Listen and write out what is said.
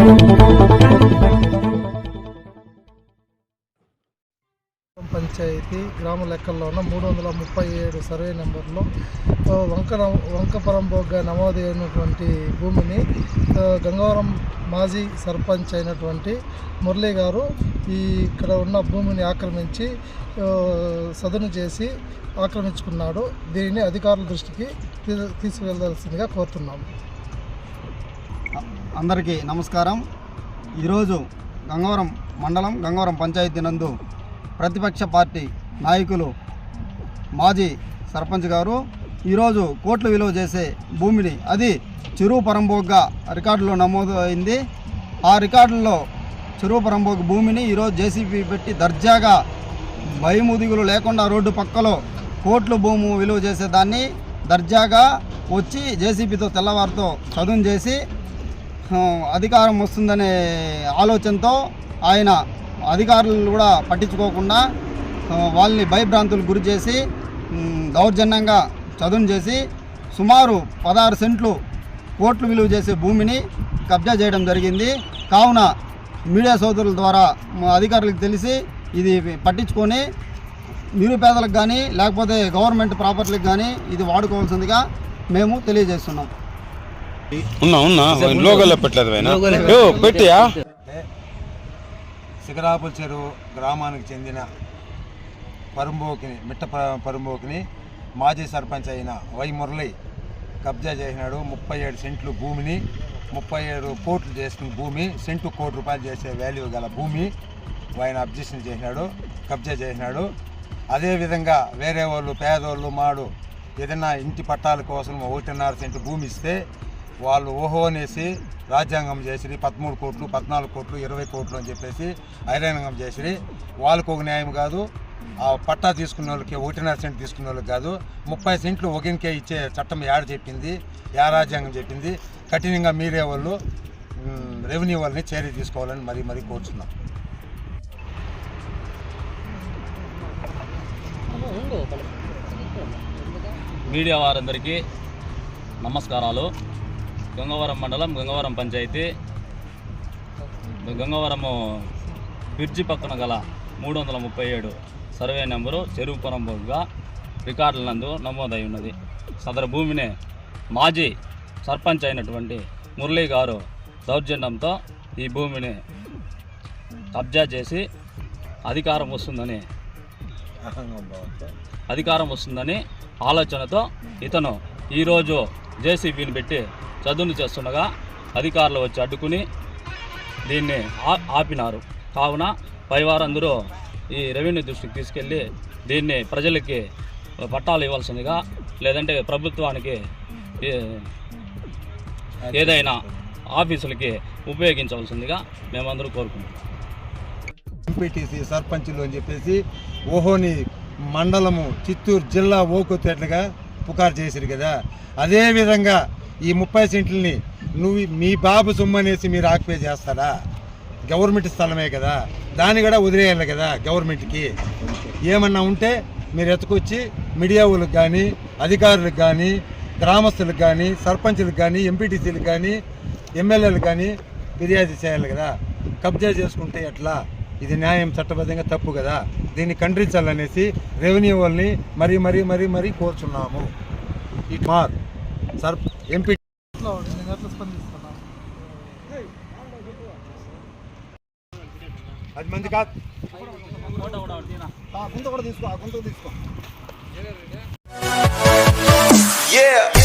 పంచాయతీ గ్రామ లెక్కల్లో ఉన్న మూడు వందల ముప్పై ఏడు సర్వే నెంబర్లో. వంక వంకపరంబోగ్గా నమోదు అయినటువంటి భూమిని గంగవరం మాజీ సర్పంచ్ అయినటువంటి మురళీ గారు ఈ ఇక్కడ ఉన్న భూమిని ఆక్రమించి సదును చేసి ఆక్రమించుకున్నాడు. దీనిని అధికారుల దృష్టికి తీ- తీసుకెళ్ళాల్సిందిగా కోరుతున్నాము. అందరికీ నమస్కారం. ఈరోజు గంగవరం మండలం గంగవరం పంచాయతీ నందు ప్రతిపక్ష పార్టీ నాయకులు మాజీ సర్పంచ్ గారు ఈరోజు కోట్లు విలువ చేసే భూమిని అది చెరువు పరంబోగ్గా రికార్డులో నమోదు అయింది ఆ రికార్డుల్లో చెరువు పరంబోగు భూమిని ఈరోజు జేసీబీ పెట్టి దర్జాగా భయముదిగులు లేకుండా రోడ్డు పక్కలో కోట్లు భూము విలువ చేసేదాన్ని. దర్జాగా వచ్చి జేసీబీతో తెల్లవారితో చదును చేసి అధికారం వస్తుందనే ఆలోచనతో ఆయన అధికారులు కూడా పట్టించుకోకుండా వాళ్ళని భయభ్రాంతులకు గురి చేసి దౌర్జన్యంగా చదును చేసి సుమారు పదహారు సెంట్లు కోట్లు విలువ చేసే భూమిని కబ్జా చేయడం జరిగింది. కావున మీడియా సోదరుల ద్వారా అధికారులకు తెలిసి ఇది పట్టించుకొని నిరుపేదలకు కానీ లేకపోతే గవర్నమెంట్ ప్రాపర్టీలకు కానీ ఇది వాడుకోవాల్సిందిగా మేము తెలియజేస్తున్నాం. ఉన్నా ఉన్నా. లోగోలో పెట్టలేదు పెట్టియా? శిఖరాపుల చెరువు గ్రామానికి చెందిన పరుంబోకిని మిట్ట పరుంబోకిని మాజీ సర్పంచ్ అయిన వై మురళి కబ్జా చేసినాడు. ముప్పై ఏడు సెంట్లు భూమిని ముప్పై ఏడు కోట్లు చేసుకున్న భూమి సెంటు కోటి రూపాయలు చేసే వాల్యూ గల భూమి ఆయన అబ్జెక్షన్ చేసినాడు కబ్జా చేసినాడు. అదేవిధంగా వేరే వాళ్ళు పేదోళ్ళు మాడు ఏదైనా ఇంటి పట్టాల కోసం ఒకటిన్నర సెంటు భూమి ఇస్తే వాళ్ళు ఓహో అనేసి రాజ్యాంగం చేసిరి పదమూడు కోట్లు పద్నాలుగు కోట్లు ఇరవై కోట్లు అని చెప్పేసి ఐరాంగం చేసిరి. వాళ్ళకు ఒక న్యాయం కాదు. ఆ పట్టా తీసుకున్న వాళ్ళకి ఒకటిన్నర సెంట్ తీసుకున్న వాళ్ళకి కాదు. ముప్పై సెంట్లు ఒకరికే ఇచ్చే చట్టం యాడ చెప్పింది? యా రాజ్యాంగం చెప్పింది. కఠినంగా మీరే వాళ్ళు రెవెన్యూ వాళ్ళని చర్య తీసుకోవాలని మరీ మరీ కోరుచున్నాం. మీడియా వారందరికీ నమస్కారాలు. గంగవరం మండలం గంగవరం పంచాయతీ. గంగవరము బ్రిడ్జి పక్కన గల మూడు వందల ముప్పై ఏడు సర్వే నెంబరు చెరువు బొగ్గా రికార్డుల నందు నమోదై ఉన్నది. సదరు భూమిని మాజీ సర్పంచ్ అయినటువంటి మురళీ గారు దౌర్జన్యంతో ఈ భూమిని కబ్జా చేసి అధికారం వస్తుందని అధికారం వస్తుందని ఆలోచనతో ఇతను ఈరోజు జేసీబీని పెట్టి చదును చేస్తుండగా అధికారులు వచ్చి అడ్డుకుని దీన్ని ఆ- ఆపినారు. కావున పైవారందరూ ఈ రెవెన్యూ దృష్టికి తీసుకెళ్ళి దీన్ని ప్రజలకి పట్టాలు ఇవ్వాల్సిందిగా లేదంటే ప్రభుత్వానికి ఏదైనా ఆఫీసులకి ఉపయోగించవలసిందిగా మేమందరూ కోరుకుంటున్నాం. ఎంపీటీసీ సర్పంచులు అని చెప్పేసి ఓహోని మండలము చిత్తూరు జిల్లా ఓకొత్తేట్లుగా పుకారు చేసిరు కదా. అదేవిధంగా ఈ ముప్పై సెంట్లని నువ్వు మీ బాబు సొమ్ము అనేసి మీరు ఆక్యుపై చేస్తారా? గవర్నమెంట్ స్థలమే కదా. దాన్ని కూడా వదిలేయాలి కదా గవర్నమెంట్కి. ఏమన్నా ఉంటే మీరు ఎత్తుకొచ్చి మీడియా వాళ్ళకి కానీ అధికారులకు కానీ గ్రామస్తులకు కానీ సర్పంచులకు కానీ ఎంపీటీసీలకు కానీ ఎమ్మెల్యేలకు కానీ ఫిర్యాదు చేయాలి కదా. కబ్జా చేసుకుంటే ఎట్లా? ఇది న్యాయం చట్టబద్ధంగా తప్పు కదా. దీన్ని ఖండించాలనేసి రెవెన్యూ వాళ్ళని మరీ మరీ మరీ మరీ కోరుచున్నాము. ఇట్ మార్ సార్ ఎంపీ ఎట్లా పది మంది కాదు ఆ గుంత కూడా తీసుకో ఆ గుంత తీసుకో Yeah.